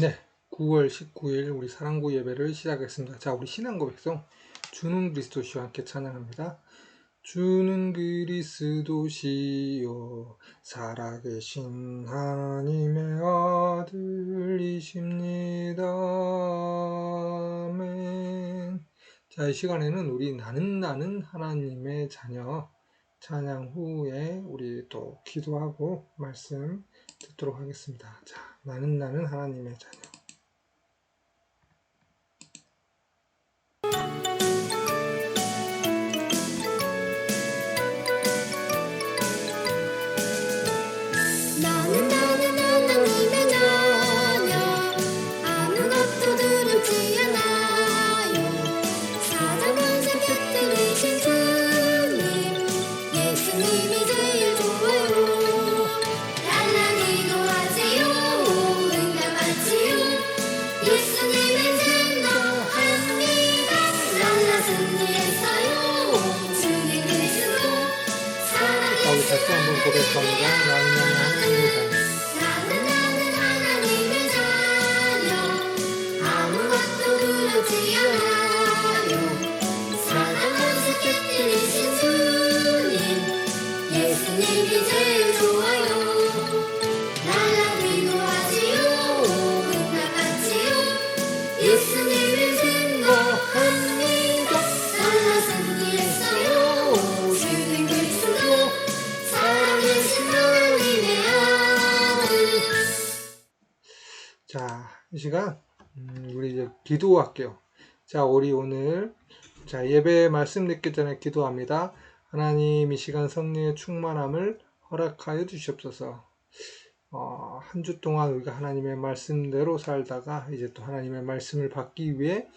네, 9월 19일 우리 사랑구 예배를 시작하겠습니다. 자, 우리 신앙 고백송 주는 그리스도시와 함께 찬양합니다. 주는 그리스도시요 살아계신 하나님의 아들이십니다. 아멘. 자, 이 시간에는 우리 나는 나는 하나님의 자녀 찬양 후에 우리 또 기도하고 말씀 듣도록 하겠습니다. 자, 나는 나는 하나님의 자녀. 이 시간 음, 우리 이제 기도할게요. 자, 우리 오늘 자 예배 말씀 듣기 전에 기도합니다. 하나님 이 시간 성령의 충만함을 허락하여 주시옵소서. 어, 한 주 동안 우리가 하나님의 말씀대로 살다가 이제 또 하나님의 말씀을 받기 위해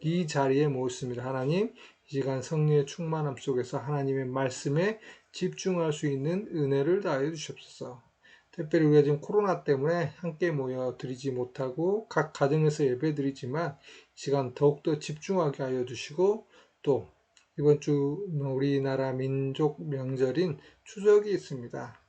이 자리에 모였습니다. 하나님 이 시간 성령의 충만함 속에서 하나님의 말씀에 집중할 수 있는 은혜를 다해 주시옵소서. 특별히 우리가 지금 코로나 때문에 함께 모여 드리지 못하고 각 가정에서 예배 드리지만 이 시간 더욱더 집중하게 하여 주시고 또 이번 주 우리나라 민족 명절인 추석이 있습니다.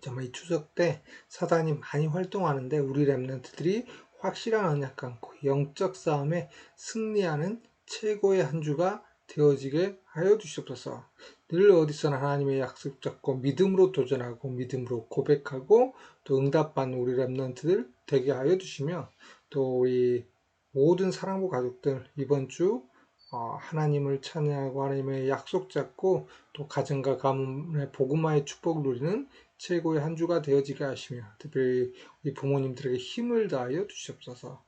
정말 이 추석 때 사단이 많이 활동하는데 우리 랩런트들이 확실한 언약 갖고 영적 싸움에 승리하는 최고의 한 주가 되어지게 하여 주시옵소서. 늘 어디서나 하나님의 약속 잡고 믿음으로 도전하고 믿음으로 고백하고 또 응답받는 우리 랩런트들 되게 하여 주시며 또 우리 모든 사랑부 가족들 이번 주 어, 하나님을 찬양하고 하나님의 약속 잡고 또 가정과 가문의 복음화의 축복을 누리는 최고의 한 주가 되어지게 하시며 특별히 우리 부모님들에게 힘을 다하여 주시옵소서.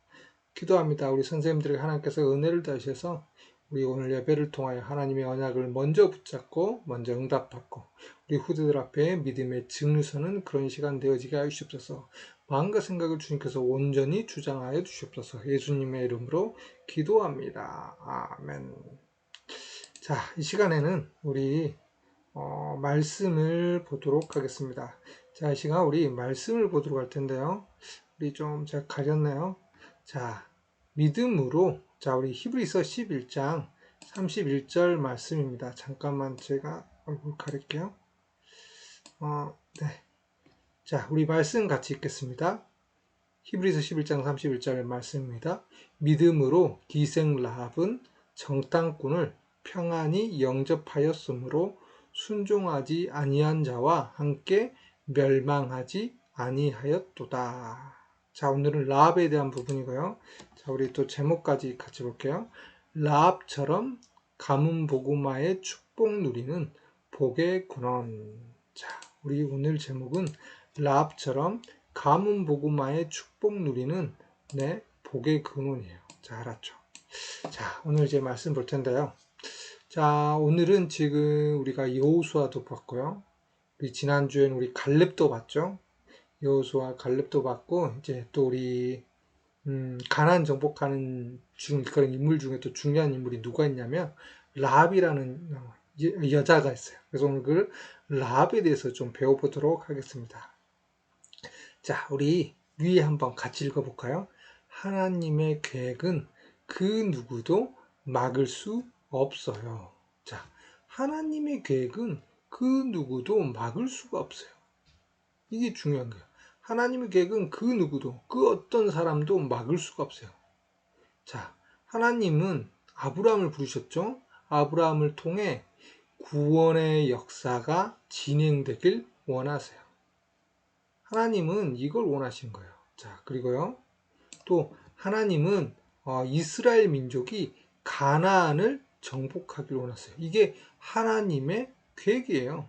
기도합니다. 우리 선생님들에게 하나님께서 은혜를 다하셔서 우리 오늘 예배를 통하여 하나님의 언약을 먼저 붙잡고 먼저 응답받고 우리 후대들 앞에 믿음의 증류서는 그런 시간 되어지게 하여 주시옵소서. 마음과 생각을 주님께서 온전히 주장하여 주시옵소서. 예수님의 이름으로 기도합니다. 아멘. 자, 이 시간에는 우리 어, 말씀을 보도록 하겠습니다. 자, 이 시간 우리 말씀을 보도록 할 텐데요. 우리 좀 제가 가렸네요. 자, 믿음으로 자, 우리 히브리서 11장 31절 말씀입니다. 잠깐만 제가 얼굴 가릴게요. 어, 네. 자, 우리 말씀 같이 읽겠습니다. 히브리서 11장 31절 말씀입니다. 믿음으로 기생 라합은 정탐꾼을 평안히 영접하였으므로 순종하지 아니한 자와 함께 멸망하지 아니하였도다. 자, 오늘은 라합에 대한 부분이고요. 자, 우리 또 제목까지 같이 볼게요. 라합처럼 가문 복음화의 축복 누리는 복의 근원. 자, 우리 오늘 제목은 라합처럼 가문 복음화의 축복 누리는 내 복의 근원이에요. 자, 알았죠? 자, 오늘 이제 말씀 볼 텐데요. 자, 오늘은 지금 우리가 여호수아도 봤고요. 우리 지난주에는 우리 갈렙도 봤죠. 여호수아 갈렙도 봤고 이제 또 우리 음, 가난 정복하는 중 그런 인물 중에 또 중요한 인물이 누가 있냐면 라합이라는 어, 여- 여자가 있어요. 그래서 오늘 그 라합에 대해서 좀 배워보도록 하겠습니다. 자, 우리 위에 한번 같이 읽어볼까요? 하나님의 계획은 그 누구도 막을 수 없어요. 자, 하나님의 계획은 그 누구도 막을 수가 없어요. 이게 중요한 거예요. 하나님의 계획은 그 누구도, 그 어떤 사람도 막을 수가 없어요. 자, 하나님은 아브라함을 부르셨죠? 아브라함을 통해 구원의 역사가 진행되길 원하세요. 하나님은 이걸 원하신 거예요. 자, 그리고요. 또 하나님은 어, 이스라엘 민족이 가나안을 정복하길 원하세요. 이게 하나님의 계획이에요.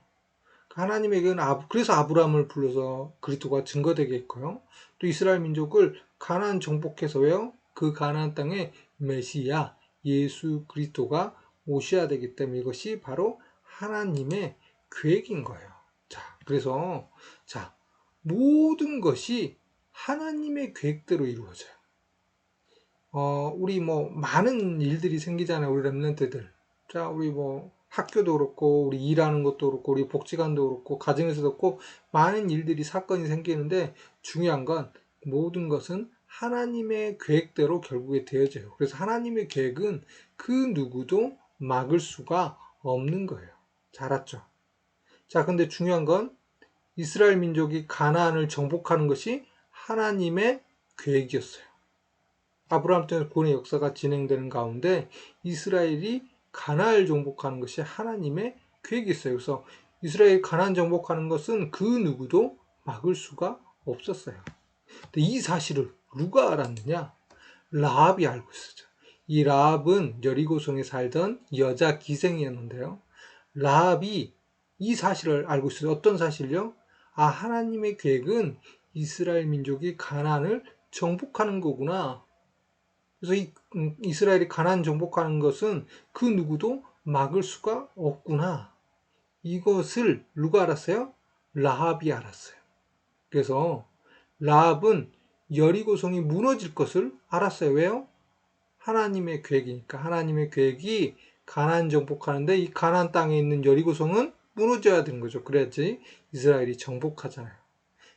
계획은 아, 그래서 아브라함을 불러서 그리스도가 증거되게 했고요. 또 이스라엘 민족을 가나안 정복해서 왜요? 그 가나안 땅에 메시아 예수 그리스도가 오셔야 되기 때문에 이것이 바로 하나님의 계획인 거예요. 자, 그래서 자, 모든 것이 하나님의 계획대로 이루어져요. 어, 우리 뭐 많은 일들이 생기잖아요. 우리 랩런트들. 자, 우리 뭐 학교도 그렇고 우리 일하는 것도 그렇고 우리 복지관도 그렇고 가정에서도 그렇고 많은 일들이 사건이 생기는데 중요한 건 모든 것은 하나님의 계획대로 결국에 되어져요. 그래서 하나님의 계획은 그 누구도 막을 수가 없는 거예요. 잘 알았죠? 자, 근데 중요한 건 이스라엘 민족이 가나안을 정복하는 것이 하나님의 계획이었어요. 아브라함 때문에 구원의 역사가 진행되는 가운데 이스라엘이 가나안을 정복하는 것이 하나님의 계획이었어요. 그래서 이스라엘 가나안 정복하는 것은 그 누구도 막을 수가 없었어요. 근데 이 사실을 누가 알았느냐? 라합이 알고 있었죠. 이 라합은 여리고성에 살던 여자 기생이었는데요. 라합이 이 사실을 알고 있어요. 어떤 사실요? 아, 하나님의 계획은 이스라엘 민족이 가나안을 정복하는 거구나. 그래서 이 음, 이스라엘이 가나안 정복하는 것은 그 누구도 막을 수가 없구나. 이것을 누가 알았어요? 라합이 알았어요. 그래서 라합은 여리고성이 무너질 것을 알았어요. 왜요? 하나님의 계획이니까. 하나님의 계획이 가나안 정복하는데 이 가나안 땅에 있는 여리고성은 무너져야 되는 거죠. 그래야지 이스라엘이 정복하잖아요.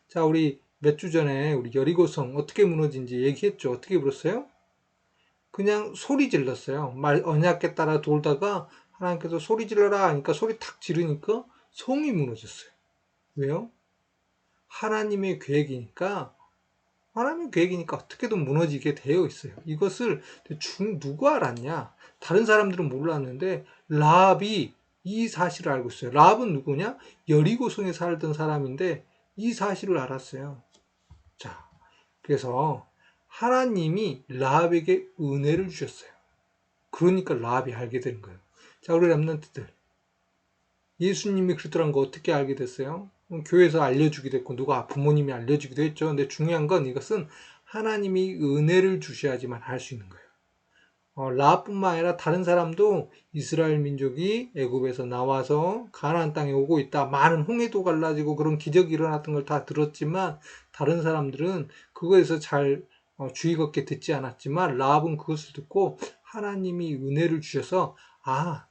자, 우리 몇 주 전에 우리 여리고성 어떻게 무너진지 얘기했죠. 어떻게 불었어요? 그냥 소리 질렀어요. 말 언약에 따라 돌다가 하나님께서 소리 질러라 하니까 소리 탁 지르니까 성이 무너졌어요. 왜요? 하나님의 계획이니까 하나님의 계획이니까 어떻게든 무너지게 되어 있어요. 이것을 중 누가 알았냐? 다른 사람들은 몰랐는데 라합이 이 사실을 알고 있어요. 라합은 누구냐? 여리고성에 살던 사람인데 이 사실을 알았어요. 자, 그래서 하나님이 라합에게 은혜를 주셨어요. 그러니까 라합이 알게 된 거예요. 자, 우리 랩런트들. 예수님이 그리스도란 거 어떻게 알게 됐어요? 교회에서 알려주기도 했고 누가 부모님이 알려주기도 했죠. 근데 중요한 건 이것은 하나님이 은혜를 주셔야지만 할 수 있는 거예요. 어, 라뿐만 아니라 다른 사람도 이스라엘 민족이 애굽에서 나와서 가나안 땅에 오고 있다. 많은 홍해도 갈라지고 그런 기적이 일어났던 걸 다 들었지만 다른 사람들은 그거에서 잘 어, 주의 깊게 듣지 않았지만 라합은 그것을 듣고 하나님이 은혜를 주셔서 아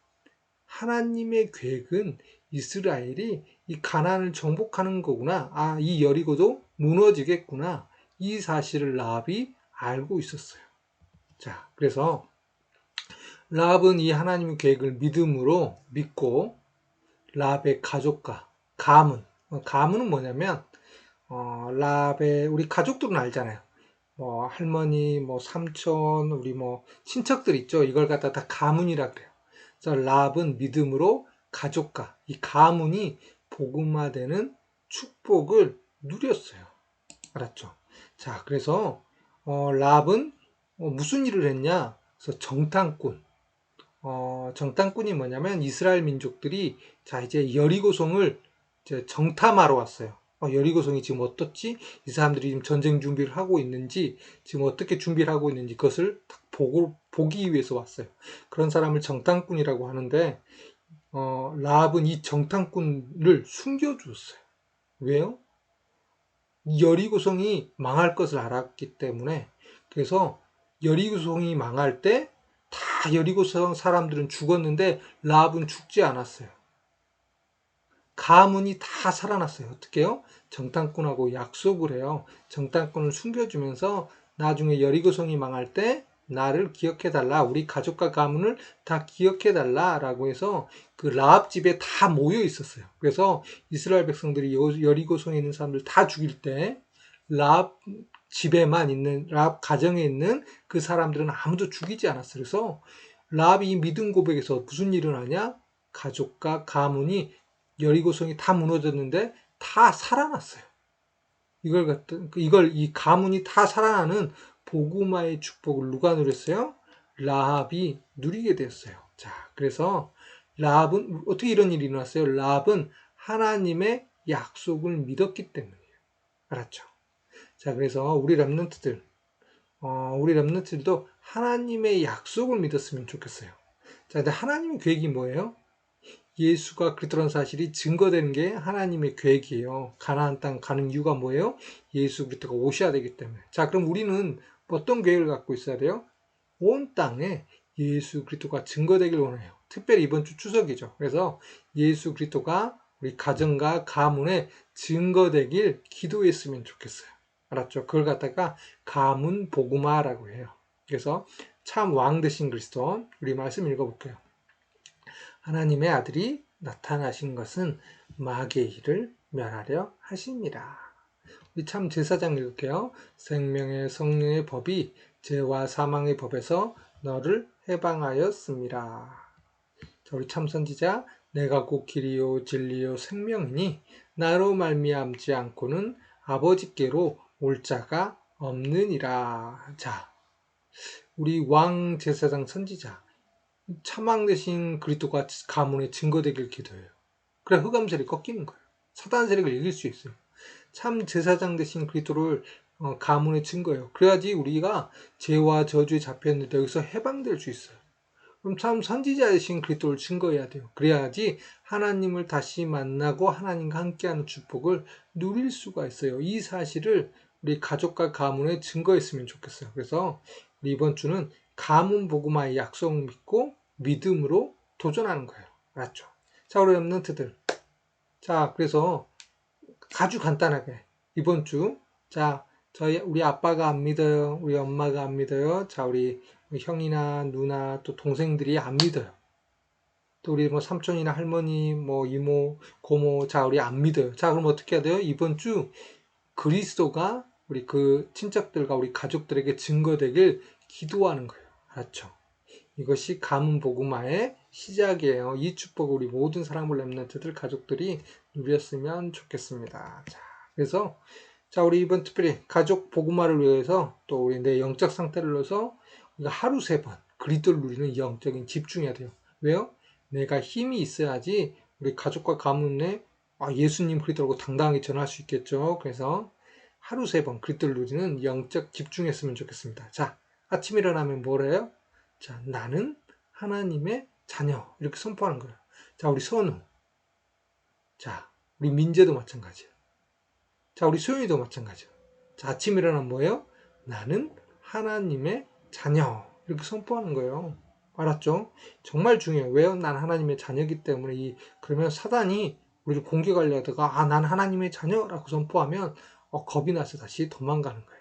하나님의 계획은 이스라엘이 이 가나안을 정복하는 거구나. 아, 이 여리고도 무너지겠구나. 이 사실을 라합이 알고 있었어요. 자, 그래서 라합은 이 하나님의 계획을 믿음으로 믿고 라합의 가족과 가문, 어, 가문은 뭐냐면 어, 라합의 우리 가족들은 알잖아요. 뭐 할머니, 뭐 삼촌, 우리 뭐 친척들 있죠. 이걸 갖다 다 가문이라 그래요. 그래서 라합은 믿음으로 가족과 이 가문이 복음화되는 축복을 누렸어요. 알았죠? 자, 그래서 어, 랍은 어, 무슨 일을 했냐? 그래서 정탐꾼. 어, 정탐꾼이 뭐냐면 이스라엘 민족들이 자 이제 여리고성을 이제 정탐하러 왔어요. 어, 여리고성이 지금 어떻지? 이 사람들이 지금 전쟁 준비를 하고 있는지 지금 어떻게 준비를 하고 있는지 그것을 보고 보기 위해서 왔어요. 그런 사람을 정탐꾼이라고 하는데 어, 라합은 이 정탐꾼을 숨겨줬어요. 왜요? 여리고성이 망할 것을 알았기 때문에 그래서 여리고성이 망할 때 다 여리고성 사람들은 죽었는데 라합은 죽지 않았어요. 가문이 다 살아났어요. 어떻게요? 정탐꾼하고 약속을 해요. 정탐꾼을 숨겨주면서 나중에 여리고성이 망할 때 나를 기억해 달라. 우리 가족과 가문을 다 기억해 달라 라고 해서 그 라합 집에 다 모여 있었어요. 그래서 이스라엘 백성들이 여- 여리고성에 있는 사람들 다 죽일 때 라합 집에만 있는 라합 가정에 있는 그 사람들은 아무도 죽이지 않았어요. 그래서 라합이 이 믿음 고백에서 무슨 일을 하냐? 가족과 가문이 여리고성이 다 무너졌는데 다 살아났어요. 이걸 갖다 이걸 이 가문이 다 살아나는 복음화의 축복을 누가 누렸어요? 라합이 누리게 되었어요. 자, 그래서 라합은 어떻게 이런 일이 일어났어요? 라합은 하나님의 약속을 믿었기 때문이에요. 알았죠? 자, 그래서 우리 랩런트들, 어, 우리 랩런트들도 하나님의 약속을 믿었으면 좋겠어요. 자, 근데 하나님의 계획이 뭐예요? 예수가 그리스도라는 사실이 증거되는 게 하나님의 계획이에요. 가나안 땅 가는 이유가 뭐예요? 예수 그리스도가 오셔야 되기 때문에. 자, 그럼 우리는 어떤 계획을 갖고 있어야 돼요? 온 땅에 예수 그리스도가 증거되길 원해요. 특별히 이번 주 추석이죠. 그래서 예수 그리스도가 우리 가정과 가문에 증거되길 기도했으면 좋겠어요. 알았죠? 그걸 갖다가 가문 복음화라고 해요. 그래서 참 왕 되신 그리스도 우리 말씀 읽어볼게요. 하나님의 아들이 나타나신 것은 마귀의 멸하려 하십니다. 우리 참 제사장 읽을게요. 생명의 성령의 법이 죄와 사망의 법에서 너를 해방하였습니다. 자, 우리 참 선지자 내가 곧 길이요 진리요 생명이니 나로 말미암지 않고는 아버지께로 올 자가 없느니라. 자, 우리 왕 제사장 선지자 차망 대신 그리스도가 가문에 증거되길 기도해요. 그래 흑암 세력이 꺾이는 거예요. 사단 세력을 이길 수 있어요. 참 제사장 대신 그리스도를 어, 가문에 증거해요. 그래야지 우리가 죄와 저주에 잡혔는데 여기서 해방될 수 있어요. 그럼 참 선지자 대신 그리스도를 증거해야 돼요. 그래야지 하나님을 다시 만나고 하나님과 함께하는 축복을 누릴 수가 있어요. 이 사실을 우리 가족과 가문에 증거했으면 좋겠어요. 그래서 이번 주는 가문 복음화의 약속 믿고 믿음으로 도전하는 거예요. 알았죠? 자, 우리 랩런트들. 자, 그래서 아주 간단하게 이번 주, 자, 저희 우리 아빠가 안 믿어요. 우리 엄마가 안 믿어요. 자, 우리 형이나 누나 또 동생들이 안 믿어요. 또 우리 뭐 삼촌이나 할머니, 뭐 이모, 고모, 자, 우리 안 믿어요. 자, 그럼 어떻게 해야 돼요? 이번 주 그리스도가 우리 그 친척들과 우리 가족들에게 증거되길 기도하는 거예요. 알았죠? 이것이 가문 복음화의 시작이에요. 이 축복을 우리 모든 사랑을 렘넌트들 가족들이 누렸으면 좋겠습니다. 자, 그래서 자 우리 이번 특별히 가족 복음화를 위해서 또 우리 내 영적 상태를 우리가 하루 세 번 그리스도를 누리는 영적인 집중해야 돼요. 왜요? 내가 힘이 있어야지 우리 가족과 가문에 아, 예수님 그리스도라고 당당하게 전할 수 있겠죠. 그래서 하루 세 번 그리스도를 누리는 영적 집중했으면 좋겠습니다. 자, 아침 일어나면 뭐래요? 자, 나는 하나님의 자녀. 이렇게 선포하는 거예요. 자, 우리 선우. 자, 우리 민재도 마찬가지예요. 자, 우리 소연이도 마찬가지예요. 자, 아침 일어나면 뭐예요? 나는 하나님의 자녀. 이렇게 선포하는 거예요. 알았죠? 정말 중요해요. 왜요? 난 하나님의 자녀이기 때문에 이 그러면 사단이 우리를 공격하려 하다가 아, 난 하나님의 자녀라고 선포하면 어, 겁이 나서 다시 도망가는 거예요.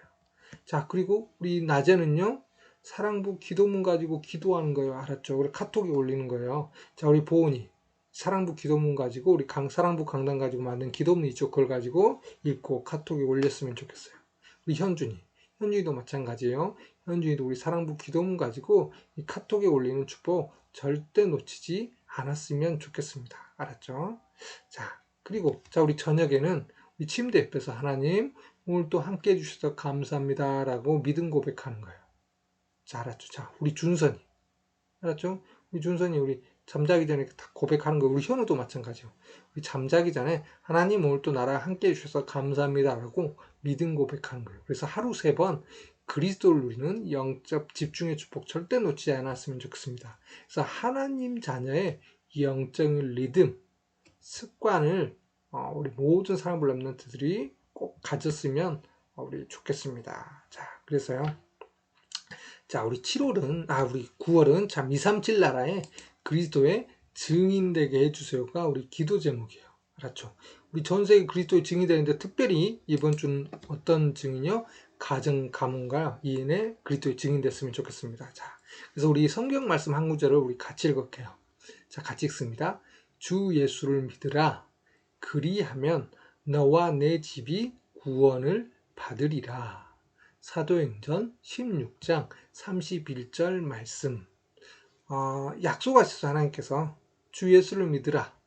자, 그리고 우리 낮에는요. 사랑부 기도문 가지고 기도하는 거예요. 알았죠? 우리 카톡에 올리는 거예요. 자, 우리 보은이 사랑부 기도문 가지고 우리 강 사랑부 강단 가지고 만든 기도문 있죠. 그걸 가지고 읽고 카톡에 올렸으면 좋겠어요. 우리 현준이 현준이도 마찬가지예요. 현준이도 우리 사랑부 기도문 가지고 이 카톡에 올리는 축복 절대 놓치지 않았으면 좋겠습니다. 알았죠? 자, 그리고 자 우리 저녁에는 우리 침대 옆에서 하나님 오늘 또 함께 해주셔서 감사합니다 라고 믿음 고백하는 거예요. 자, 알았죠? 자, 우리 준선이 알았죠? 우리 준선이 우리 잠자기 전에 다 고백하는 거 우리 현우도 마찬가지요. 우리 잠자기 전에 하나님 오늘 또 나랑 함께 해주셔서 감사합니다 라고 믿음 고백하는 거예요. 그래서 하루 세 번 그리스도를 누리는 영적 집중의 축복 절대 놓치지 않았으면 좋겠습니다. 그래서 하나님 자녀의 영적인 리듬, 습관을 어, 우리 모든 사람을 랩런트들이 꼭 가졌으면 어, 우리 좋겠습니다. 자, 그래서요. 자, 우리 7월은, 아, 우리 9월은 참 237 나라의 그리스도의 증인되게 해주세요가 우리 기도 제목이에요. 알았죠? 우리 전 세계 그리스도의 증인이 되는데 특별히 이번 주는 어떤 증인이요? 가정, 가문과 이인의 그리스도의 증인 됐으면 좋겠습니다. 자, 그래서 우리 성경 말씀 한 구절을 우리 같이 읽을게요. 자, 같이 읽습니다. 주 예수를 믿으라. 그리하면 너와 내 집이 구원을 받으리라. 사도행전 16장 31절 말씀. 어, 약속하셨어 하나님께서 주 예수를 믿으라.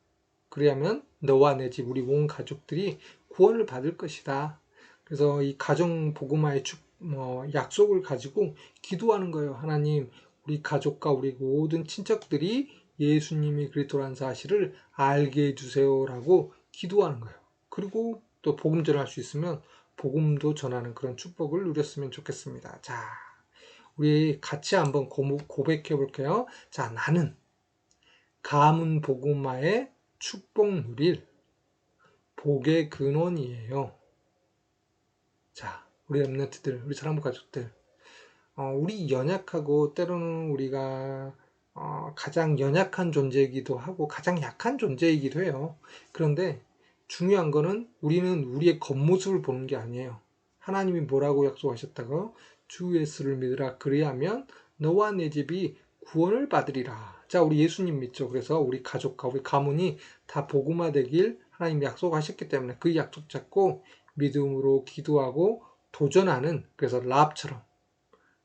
그리하면 너와 내 집 우리 온 가족들이 구원을 받을 것이다. 그래서 이 가정 복음화의 축, 뭐, 약속을 가지고 기도하는 거예요. 하나님, 우리 가족과 우리 모든 친척들이 예수님이 그리스도라는 사실을 알게 해주세요라고 기도하는 거예요. 그리고 또 복음 전할 수 있으면 복음도 전하는 그런 축복을 누렸으면 좋겠습니다. 자, 우리 같이 한번 고- 고백해 볼게요. 자, 나는 가문 복음화의 축복 누릴 복의 근원이에요. 자, 우리 랩런트들, 우리 사랑부 가족들, 어, 우리 연약하고 때로는 우리가 어, 가장 연약한 존재이기도 하고 가장 약한 존재이기도 해요. 그런데 중요한 거는 우리는 우리의 겉모습을 보는 게 아니에요. 하나님이 뭐라고 약속하셨다고? 주 예수를 믿으라 그리하면 너와 내 집이 구원을 받으리라. 자, 우리 예수님 믿죠. 그래서 우리 가족과 우리 가문이 다 복음화 되길 하나님 약속하셨기 때문에 그 약속 잡고 믿음으로 기도하고 도전하는 그래서 라합처럼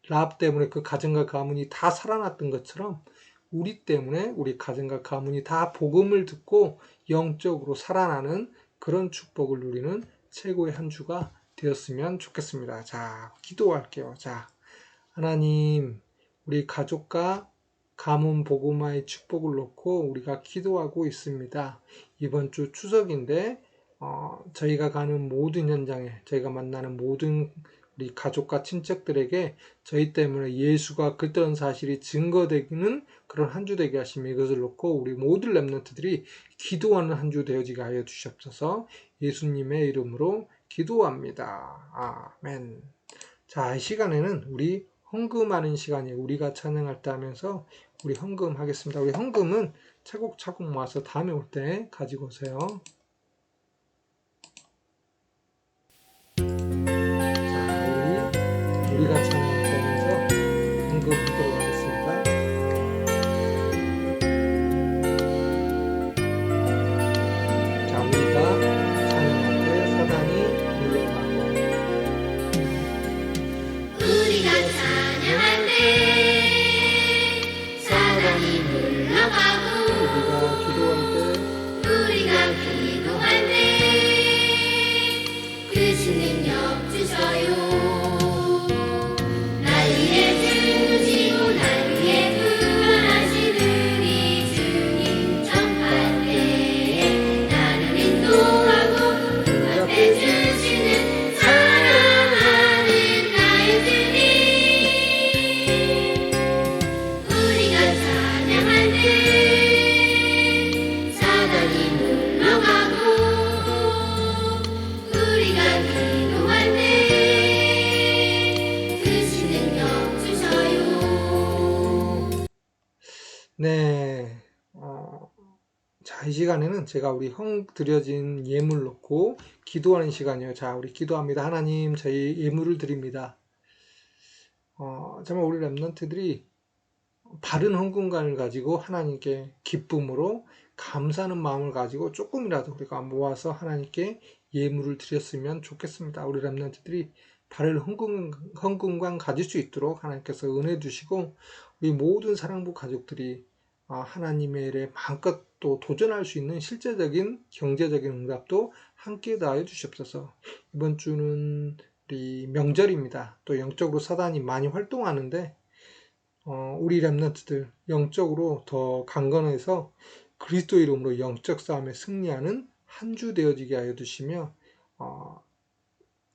라합 때문에 그 가정과 가문이 다 살아났던 것처럼 우리 때문에 우리 가정과 가문이 다 복음을 듣고 영적으로 살아나는 그런 축복을 누리는 최고의 한 주가 되었으면 좋겠습니다. 자, 기도할게요. 자, 하나님, 우리 가족과 가문 복음화의 축복을 놓고 우리가 기도하고 있습니다. 이번 주 추석인데 어, 저희가 가는 모든 현장에 저희가 만나는 모든 우리 가족과 친척들에게 저희 때문에 예수가 그랬던 사실이 증거되기는 그런 한 주 되게 하시며 이것을 놓고 우리 모든 랩런트들이 기도하는 한 주 되어지게 하여 주시옵소서 예수님의 이름으로 기도합니다. 아멘. 자, 이 시간에는 우리 헌금하는 시간이에요. 우리가 찬양할 때 하면서 우리 헌금 하겠습니다. 우리 헌금은 차곡차곡 모아서 다음에 올 때 가지고 오세요. 시간에는 제가 우리 헌 드려진 예물 놓고 기도하는 시간이에요. 자, 우리 기도합니다. 하나님, 저희 예물을 드립니다. 어, 정말 우리 랩런트들이 바른 헌금관을 가지고 하나님께 기쁨으로 감사하는 마음을 가지고 조금이라도 우리가 모아서 하나님께 예물을 드렸으면 좋겠습니다. 우리 랩런트들이 바른 헌금, 헌금관 가질 수 있도록 하나님께서 은혜 주시고 우리 모든 사랑부 가족들이 아, 하나님의 일에 마음껏 또 도전할 수 있는 실제적인 경제적인 응답도 함께 다해 주시옵소서. 이번 주는 우리 명절입니다. 또 영적으로 사단이 많이 활동하는데 어, 우리 랩런트들 영적으로 더 강건해서 그리스도 이름으로 영적 싸움에 승리하는 한 주 되어지게 하여 주시며 어,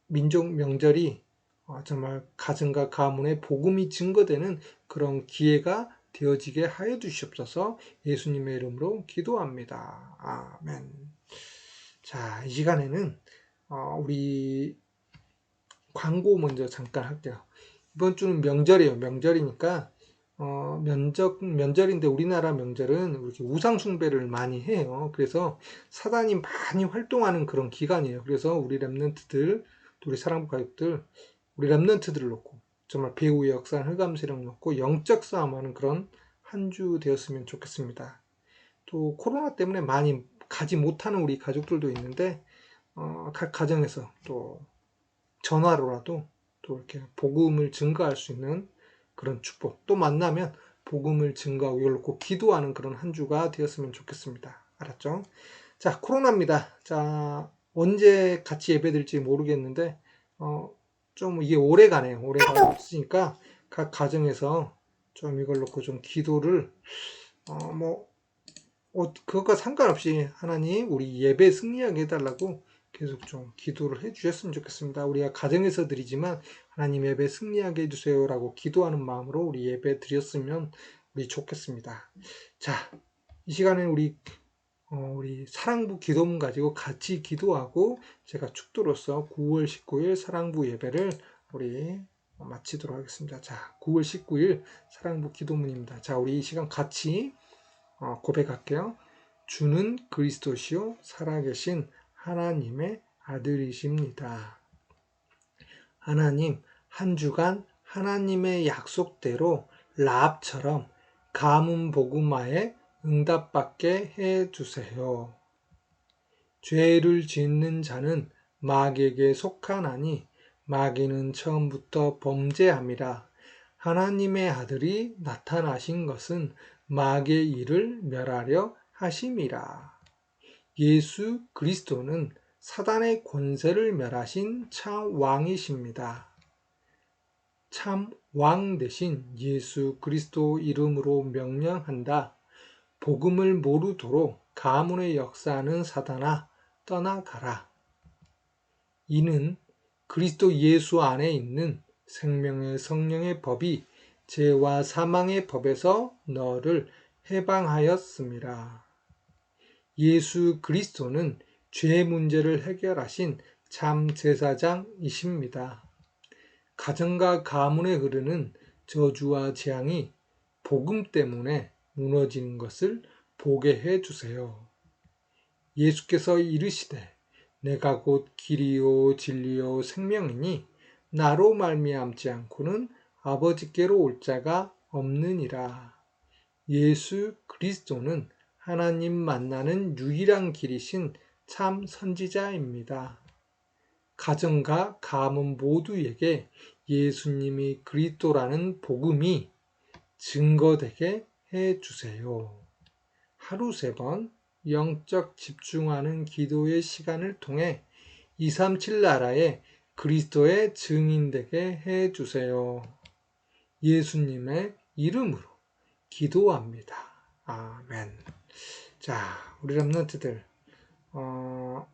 민족 명절이 어, 정말 가정과 가문의 복음이 증거되는 그런 기회가 되어지게 하여 주시옵소서 예수님의 이름으로 기도합니다. 아멘. 자, 이 시간에는 어, 우리 광고 먼저 잠깐 할게요. 이번 주는 명절이에요. 명절이니까 어, 면적, 면절인데 우리나라 명절은 이렇게 우상숭배를 많이 해요. 그래서 사단이 많이 활동하는 그런 기간이에요. 그래서 우리 랩런트들, 우리 사랑부 가족들, 우리 랩런트들을 놓고 정말 배우의 역사, 흑암세력 놓고 영적 싸움하는 그런 한 주 되었으면 좋겠습니다. 또 코로나 때문에 많이 가지 못하는 우리 가족들도 있는데 어, 각 가정에서 또 전화로라도 또 이렇게 복음을 증거할 수 있는 그런 축복. 또 만나면 복음을 증거하고 이걸 놓고 기도하는 그런 한 주가 되었으면 좋겠습니다. 알았죠? 자, 코로나입니다. 자, 언제 같이 예배드릴지 모르겠는데, 어, 좀 이게 오래 가네요. 오래 가으니까 각 가정에서 좀 이걸 놓고 좀 기도를, 어, 뭐, 어, 그것과 상관없이 하나님 우리 예배 승리하게 해달라고 계속 좀 기도를 해주셨으면 좋겠습니다. 우리가 가정에서 드리지만 하나님 예배 승리하게 해주세요라고 기도하는 마음으로 우리 예배 드렸으면 우리 좋겠습니다. 자, 이 시간에 우리 어, 우리 사랑부 기도문 가지고 같이 기도하고 제가 축도로서 9월 19일 사랑부 예배를 우리 마치도록 하겠습니다. 자, 9월 19일 사랑부 기도문입니다. 자, 우리 이 시간 같이 어, 고백할게요. 주는 그리스도시요 살아계신 하나님의 아들이십니다. 하나님, 한 주간 하나님의 약속대로 라합처럼 가문 복음화에 응답받게 해 주세요. 죄를 짓는 자는 마귀에게 속하나니 마귀는 처음부터 범죄함이라 하나님의 아들이 나타나신 것은 마귀의 일을 멸하려 하심이라. 예수 그리스도는 사단의 권세를 멸하신 참 왕이십니다. 참 왕 대신 예수 그리스도 이름으로 명령한다. 복음을 모르도록 가문의 역사하는 사단아 떠나가라. 이는 그리스도 예수 안에 있는 생명의 성령의 법이 죄와 사망의 법에서 너를 해방하였습니다. 예수 그리스도는 죄 문제를 해결하신 참 제사장이십니다. 가정과 가문에 흐르는 저주와 재앙이 복음 때문에 무너지는 것을 보게 해 주세요. 예수께서 이르시되 내가 곧 길이요 진리요 생명이니 나로 말미암지 않고는 아버지께로 올 자가 없느니라. 예수 그리스도는 하나님 만나는 유일한 길이신 참 선지자입니다. 가정과 가문 모두에게 예수님이 그리스도라는 복음이 증거되게 해 주세요. 하루 세 번 영적 집중하는 기도의 시간을 통해 237 나라의 그리스도의 증인되게 해 주세요. 예수님의 이름으로 기도합니다. 아멘. 자, 우리 랩런트들, 어,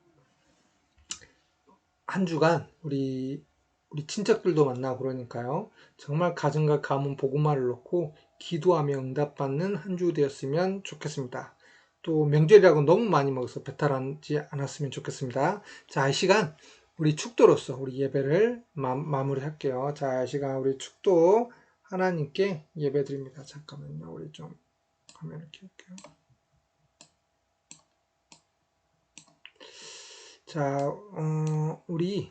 한 주간 우리 우리 친척들도 만나고 그러니까요. 정말 가정과 가문 복음화를 놓고 기도하며 응답받는 한 주 되었으면 좋겠습니다. 또 명절이라고 너무 많이 먹어서 배탈하지 않았으면 좋겠습니다. 자, 이 시간 우리 축도로서 우리 예배를 마, 마무리할게요. 자, 이 시간 우리 축도 하나님께 예배 드립니다. 잠깐만요. 우리 좀 화면을 켜볼게요. 자, 어, 우리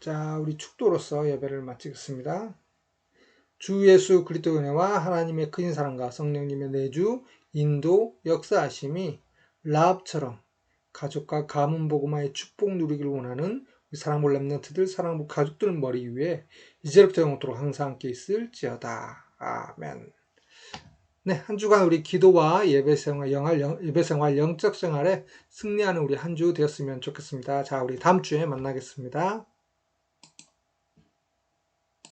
자, 우리 축도로서 예배를 마치겠습니다. 주 예수 그리스도의 은혜와 하나님의 크신 사랑과 성령님의 내주, 인도, 역사하심이 라합처럼 가족과 가문 복음화의 축복 누리기를 원하는 사랑볼 랩런트들, 사랑볼 가족들 머리 위에 이제부터 영원토록 항상 함께 있을지어다. 아멘. 네, 한 주간 우리 기도와 예배 생활, 영할, 영, 예배 생활, 영적 생활에 승리하는 우리 한 주 되었으면 좋겠습니다. 자, 우리 다음 주에 만나겠습니다.